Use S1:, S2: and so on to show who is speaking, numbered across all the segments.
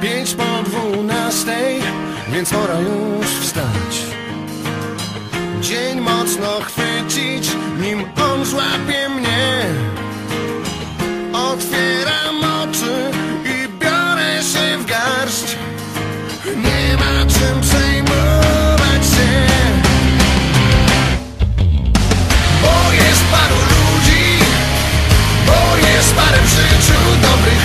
S1: pięć po dwunastej, więc pora już wstać. Dzień mocno chwycić, nim on złapie mnie. Otwieram oczy i biorę się w garść. Nie ma czym przejmować się. Bo jest paru ludzi, bo jest parę w życiu dobrych.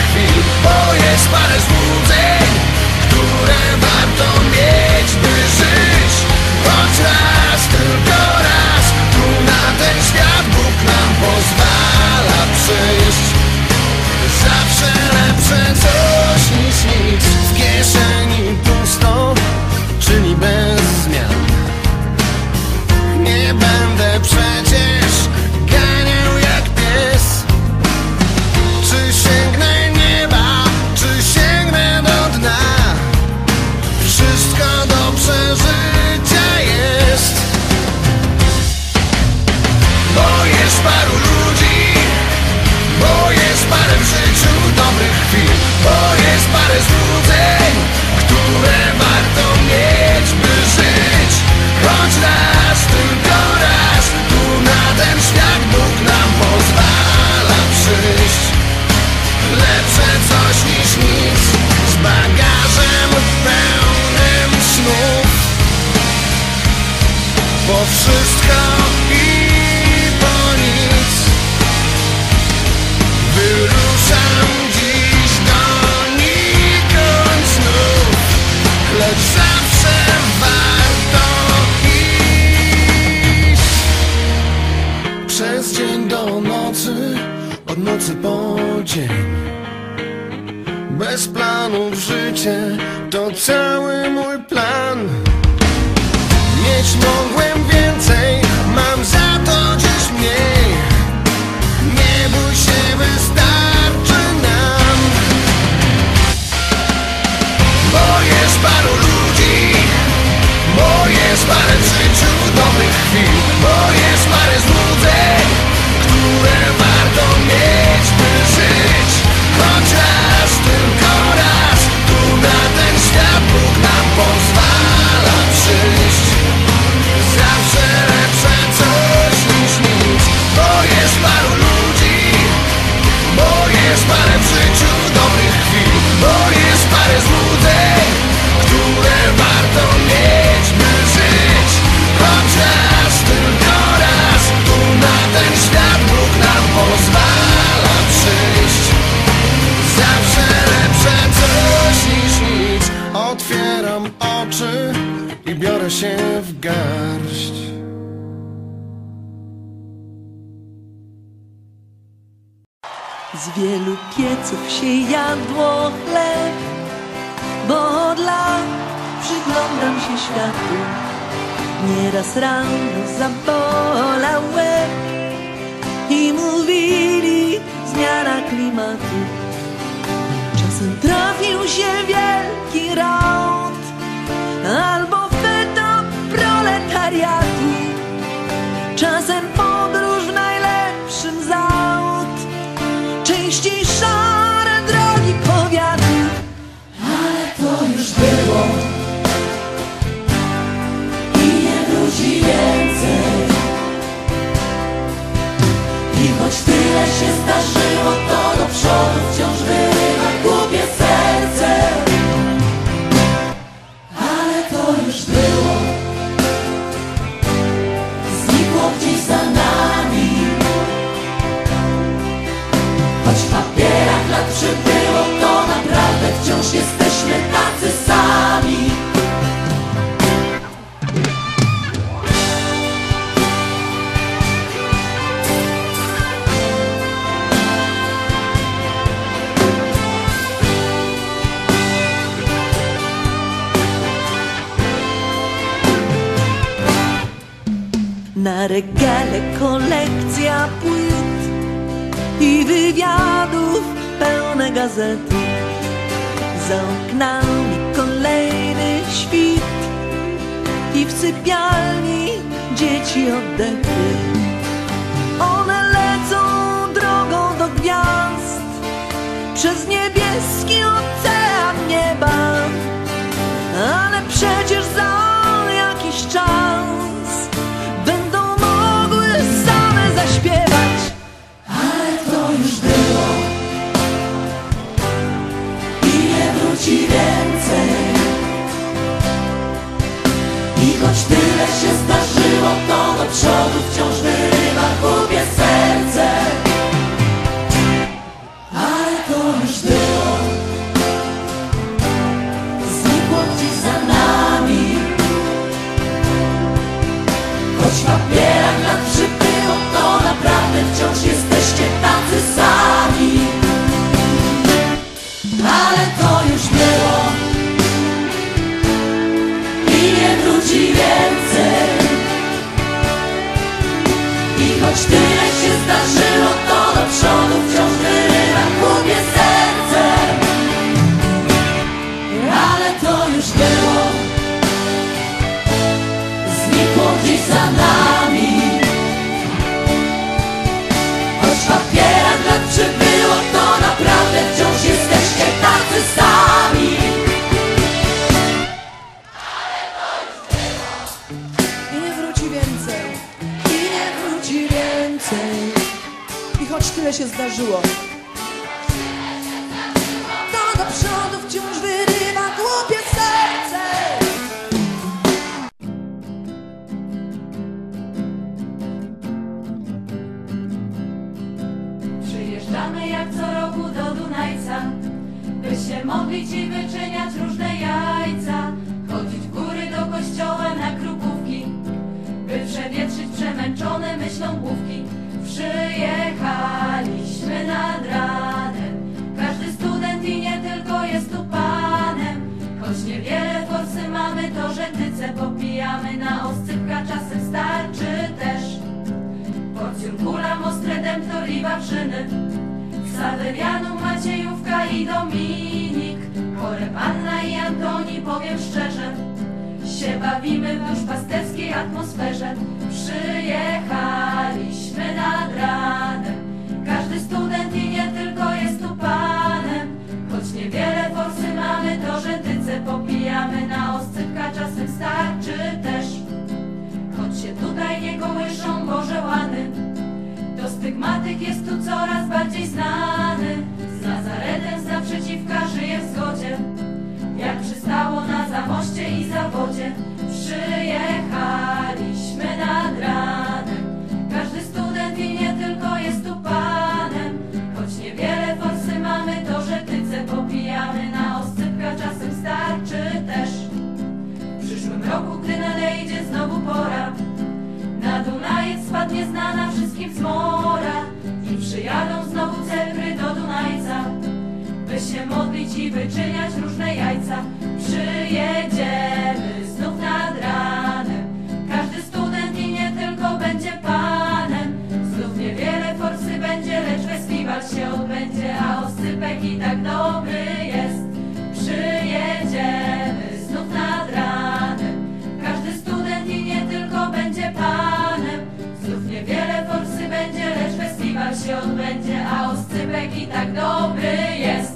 S1: Bo wszystko i po nic. Wyruszam dziś donikąd znów Lecz zawsze warto iść. Przez dzień do nocy Od nocy po dzień. Bez planów życie to cały mój plan. Mieć
S2: mogę Wielu pieców się jadło chleb, bo od lat przyglądam się światu. Nieraz rano zabolał łeb i mówili zmiana klimatu. Czasem trafił się wiatr. Na regale kolekcja płyt i wywiadów pełne gazety. Za oknami kolejny świt i w sypialni dzieci oddechy. Choć Choć tyle się zdarzyło, to do przodu wciąż wyrywa głupie serce.
S3: Przyjeżdżamy jak co roku do Dunajca By się modlić i wyczyniać różne jajca. Chodzić w góry do kościoła na krupówki By przewietrzyć przemęczone myślą główki. Przyjechaliśmy mamy to rzędyce Popijamy na oscypka czasem starczy też. Porcjum kula, most, redemptor i wawrzyny. Ksawerianu, Maciejówka i Dominik. Chore Panna i Antoni, powiem szczerze. Się bawimy w duszpasterskiej atmosferze. Przyjechaliśmy nad ranem. Każdy student stygmatyk jest tu coraz bardziej znany. Z Nazaretem z naprzeciwka żyje w zgodzie. Jak przystało na zamoście i zawodzie Przyjechaliśmy nad ranem. Każdy student i nie tylko jest tu panem. Choć niewiele forsy mamy to żetyce Popijamy. Na oscypka, czasem starczy też. W przyszłym roku, gdy nadejdzie znowu pora Na Dunajec spadnie znana wszystkim zmora przyjadą znowu cebry do Dunajca By się modlić i wyczyniać różne jajca. Przyjedziemy znów nad ranem. Każdy student i nie tylko będzie panem. Znów niewiele forsy będzie, lecz festiwal się odbędzie A oscypek i tak dobry i tak dobry jest